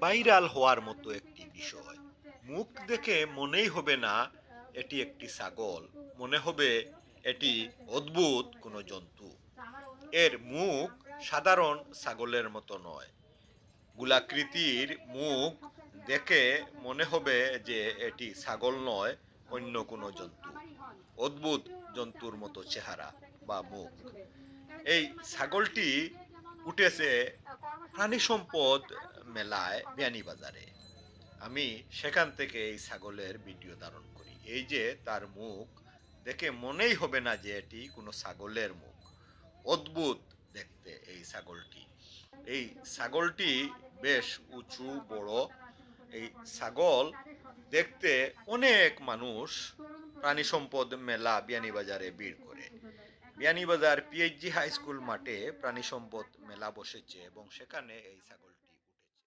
Viral হওয়ার মতো একটি বিষয়। মুখ দেখে মনেই হবে না, এটি একটি ছাগল। মনে হবে এটি অদ্ভুত কোনো জন্তু। এর মুখ সাধারণ ছাগলের মতো নয়। গোলাকৃতির মুখ দেখে মনে হবে যে এটি ছাগল নয়, অন্য কোনো জন্তু। অদ্ভুত জন্তুর মতো চেহারা বা মুখ। এই ছাগলটি উঠেছে প্রাণী সম্পদ মেলায় বিয়ানীবাজারে আমি সেখান থেকে এই ছাগলের ভিডিও ধারণ করি। এই যে তার মুখ, দেখে মনেই হবে না যে এটি কোনো ছাগলের মুখ। অদ্ভুত দেখতে এই ছাগলটি। এই ছাগলটি বেশ উঁচু, বড়। এই ছাগল দেখতে অনেক মানুষ প্রাণী সম্পদ মেলা বিয়ানীবাজারে ভিড় করে। বিয়ানীবাজার পিএইচজি হাই স্কুল মাঠে প্রাণী সম্পদ মেলা বসেছে এবং সেখানে এই ছাগল